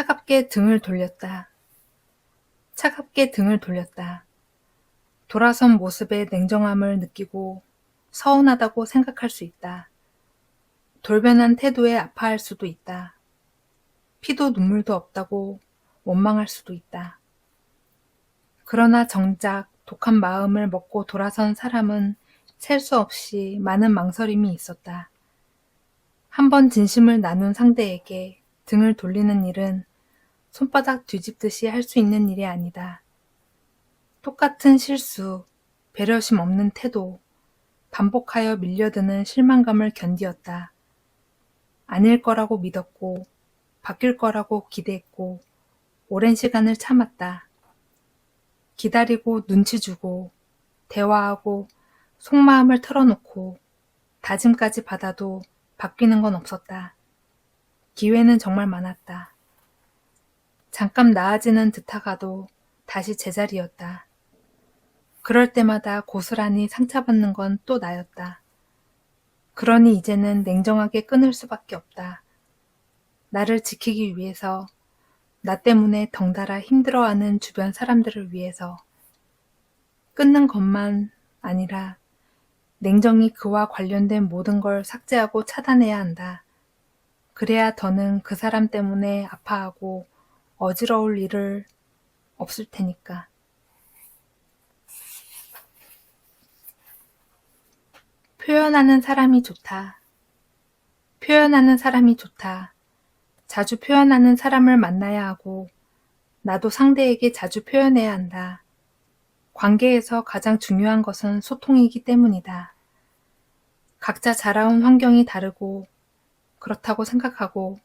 차갑게 등을 돌렸다. 차갑게 등을 돌렸다. 돌아선 모습의 냉정함을 느끼고 서운하다고 생각할 수 있다. 돌변한 태도에 아파할 수도 있다. 피도 눈물도 없다고 원망할 수도 있다. 그러나 정작 독한 마음을 먹고 돌아선 사람은 셀 수 없이 많은 망설임이 있었다. 한 번 진심을 나눈 상대에게 등을 돌리는 일은 손바닥 뒤집듯이 할 수 있는 일이 아니다. 똑같은 실수, 배려심 없는 태도, 반복하여 밀려드는 실망감을 견디었다. 아닐 거라고 믿었고, 바뀔 거라고 기대했고, 오랜 시간을 참았다. 기다리고 눈치 주고, 대화하고, 속마음을 털어놓고, 다짐까지 받아도 바뀌는 건 없었다. 기회는 정말 많았다. 잠깐 나아지는 듯하가도 다시 제자리였다. 그럴 때마다 고스란히 상처받는 건 또 나였다. 그러니 이제는 냉정하게 끊을 수밖에 없다. 나를 지키기 위해서, 나 때문에 덩달아 힘들어하는 주변 사람들을 위해서, 끊는 것만 아니라 냉정히 그와 관련된 모든 걸 삭제하고 차단해야 한다. 그래야 더는 그 사람 때문에 아파하고 어지러울 일을 없을 테니까. 표현하는 사람이 좋다. 표현하는 사람이 좋다. 자주 표현하는 사람을 만나야 하고, 나도 상대에게 자주 표현해야 한다. 관계에서 가장 중요한 것은 소통이기 때문이다. 각자 자라온 환경이 다르고, 그렇다고 생각하고,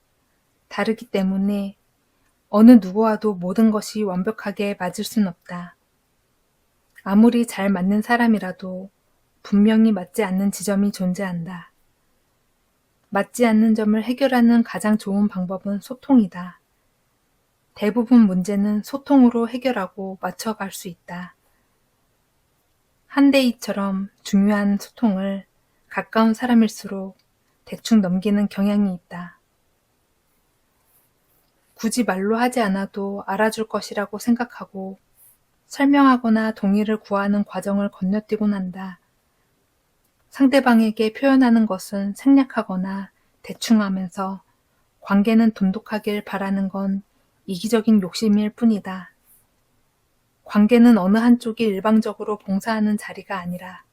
다르기 때문에 어느 누구와도 모든 것이 완벽하게 맞을 순 없다. 아무리 잘 맞는 사람이라도 분명히 맞지 않는 지점이 존재한다. 맞지 않는 점을 해결하는 가장 좋은 방법은 소통이다. 대부분 문제는 소통으로 해결하고 맞춰갈 수 있다. 한대이처럼 중요한 소통을 가까운 사람일수록 대충 넘기는 경향이 있다. 굳이 말로 하지 않아도 알아줄 것이라고 생각하고 설명하거나 동의를 구하는 과정을 건너뛰고 난다. 상대방에게 표현하는 것은 생략하거나 대충 하면서 관계는 돈독하길 바라는 건 이기적인 욕심일 뿐이다. 관계는 어느 한쪽이 일방적으로 봉사하는 자리가 아니라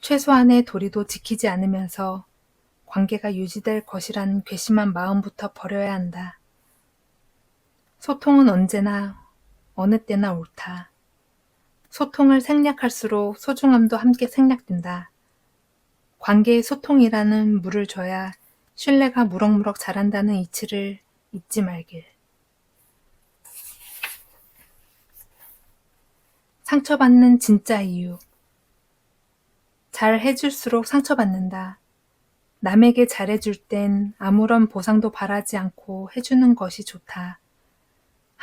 최소한의 도리도 지키지 않으면서 관계가 유지될 것이란 괘씸한 마음부터 버려야 한다. 소통은 언제나 어느 때나 옳다. 소통을 생략할수록 소중함도 함께 생략된다. 관계의 소통이라는 물을 줘야 신뢰가 무럭무럭 자란다는 이치를 잊지 말길. 상처받는 진짜 이유. 잘 해줄수록 상처받는다. 남에게 잘해줄 땐 아무런 보상도 바라지 않고 해주는 것이 좋다.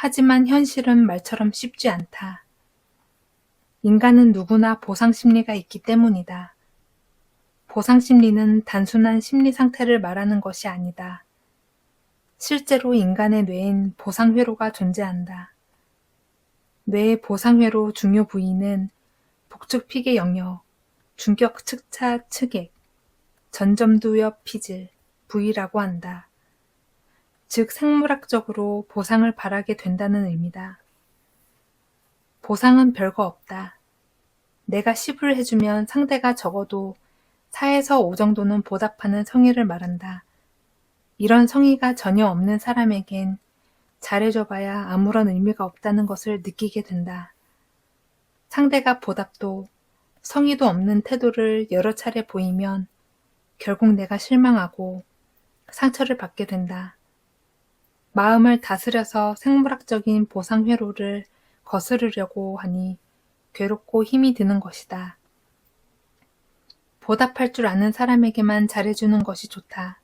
하지만 현실은 말처럼 쉽지 않다. 인간은 누구나 보상 심리가 있기 때문이다. 보상 심리는 단순한 심리 상태를 말하는 것이 아니다. 실제로 인간의 뇌엔 보상회로가 존재한다. 뇌의 보상회로 중요 부위는 복축 피계 영역, 중격 측차 측액, 전점두엽 피질 부위라고 한다. 즉 생물학적으로 보상을 바라게 된다는 의미다. 보상은 별거 없다. 내가 10을 해주면 상대가 적어도 4에서 5 정도는 보답하는 성의를 말한다. 이런 성의가 전혀 없는 사람에겐 잘해줘봐야 아무런 의미가 없다는 것을 느끼게 된다. 상대가 보답도 성의도 없는 태도를 여러 차례 보이면 결국 내가 실망하고 상처를 받게 된다. 마음을 다스려서 생물학적인 보상 회로를 거스르려고 하니 괴롭고 힘이 드는 것이다. 보답할 줄 아는 사람에게만 잘해주는 것이 좋다.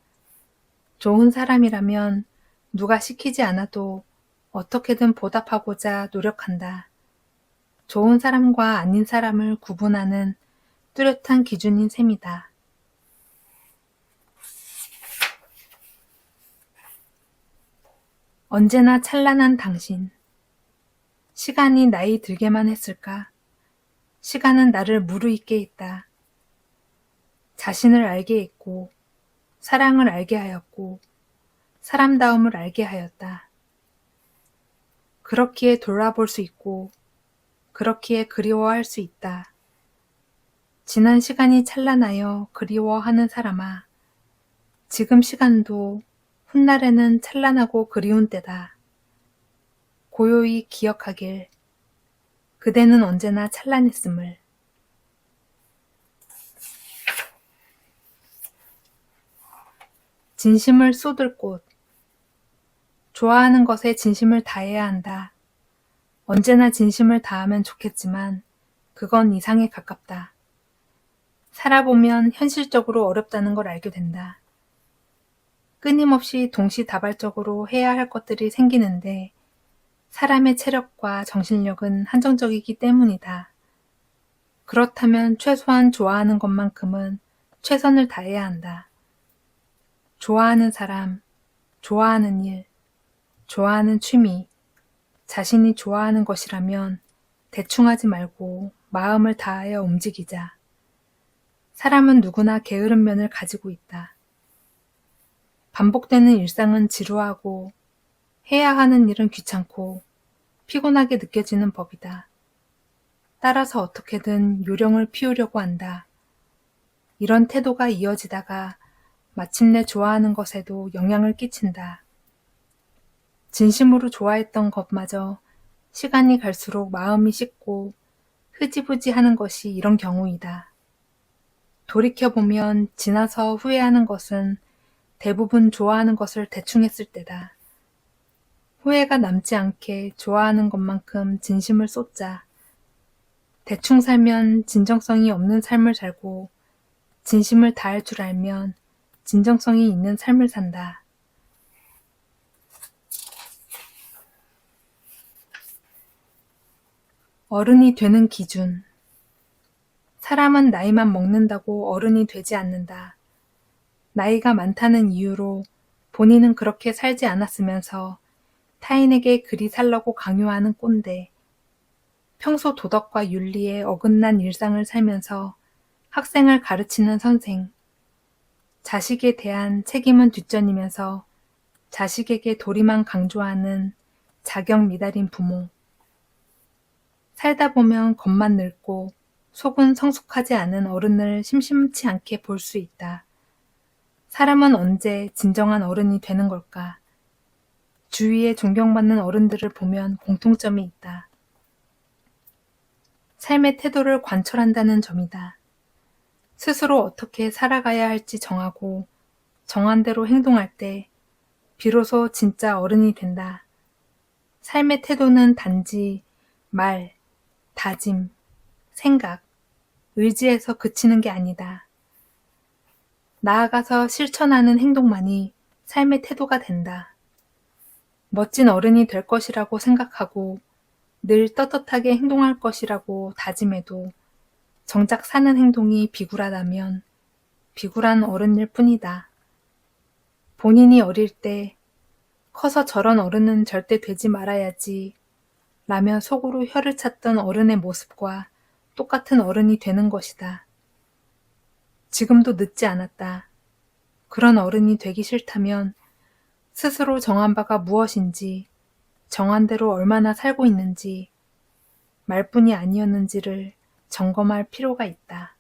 좋은 사람이라면 누가 시키지 않아도 어떻게든 보답하고자 노력한다. 좋은 사람과 아닌 사람을 구분하는 뚜렷한 기준인 셈이다. 언제나 찬란한 당신. 시간이 나이 들게만 했을까? 시간은 나를 무르익게 했다. 자신을 알게 했고, 사랑을 알게 하였고, 사람다움을 알게 하였다. 그렇기에 돌아볼 수 있고, 그렇기에 그리워할 수 있다. 지난 시간이 찬란하여 그리워하는 사람아, 지금 시간도 훗날에는 찬란하고 그리운 때다. 고요히 기억하길. 그대는 언제나 찬란했음을. 진심을 쏟을 꽃. 좋아하는 것에 진심을 다해야 한다. 언제나 진심을 다하면 좋겠지만, 그건 이상에 가깝다. 살아보면 현실적으로 어렵다는 걸 알게 된다. 끊임없이 동시다발적으로 해야 할 것들이 생기는데 사람의 체력과 정신력은 한정적이기 때문이다. 그렇다면 최소한 좋아하는 것만큼은 최선을 다해야 한다. 좋아하는 사람, 좋아하는 일, 좋아하는 취미, 자신이 좋아하는 것이라면 대충 하지 말고 마음을 다하여 움직이자. 사람은 누구나 게으른 면을 가지고 있다. 반복되는 일상은 지루하고 해야 하는 일은 귀찮고 피곤하게 느껴지는 법이다. 따라서 어떻게든 요령을 피우려고 한다. 이런 태도가 이어지다가 마침내 좋아하는 것에도 영향을 끼친다. 진심으로 좋아했던 것마저 시간이 갈수록 마음이 식고 흐지부지 하는 것이 이런 경우이다. 돌이켜보면 지나서 후회하는 것은 대부분 좋아하는 것을 대충 했을 때다. 후회가 남지 않게 좋아하는 것만큼 진심을 쏟자. 대충 살면 진정성이 없는 삶을 살고 진심을 다할 줄 알면 진정성이 있는 삶을 산다. 어른이 되는 기준. 사람은 나이만 먹는다고 어른이 되지 않는다. 나이가 많다는 이유로 본인은 그렇게 살지 않았으면서 타인에게 그리 살라고 강요하는 꼰대. 평소 도덕과 윤리에 어긋난 일상을 살면서 학생을 가르치는 선생. 자식에 대한 책임은 뒷전이면서 자식에게 도리만 강조하는 자격 미달인 부모. 살다 보면 겉만 늙고 속은 성숙하지 않은 어른을 심심치 않게 볼 수 있다. 사람은 언제 진정한 어른이 되는 걸까? 주위에 존경받는 어른들을 보면 공통점이 있다. 삶의 태도를 관철한다는 점이다. 스스로 어떻게 살아가야 할지 정하고 정한 대로 행동할 때 비로소 진짜 어른이 된다. 삶의 태도는 단지 말, 다짐, 생각, 의지에서 그치는 게 아니다. 나아가서 실천하는 행동만이 삶의 태도가 된다. 멋진 어른이 될 것이라고 생각하고 늘 떳떳하게 행동할 것이라고 다짐해도 정작 사는 행동이 비굴하다면 비굴한 어른일 뿐이다. 본인이 어릴 때 커서 저런 어른은 절대 되지 말아야지 라며 속으로 혀를 찼던 어른의 모습과 똑같은 어른이 되는 것이다. 지금도 늦지 않았다. 그런 어른이 되기 싫다면 스스로 정한 바가 무엇인지, 정한 대로 얼마나 살고 있는지, 말뿐이 아니었는지를 점검할 필요가 있다.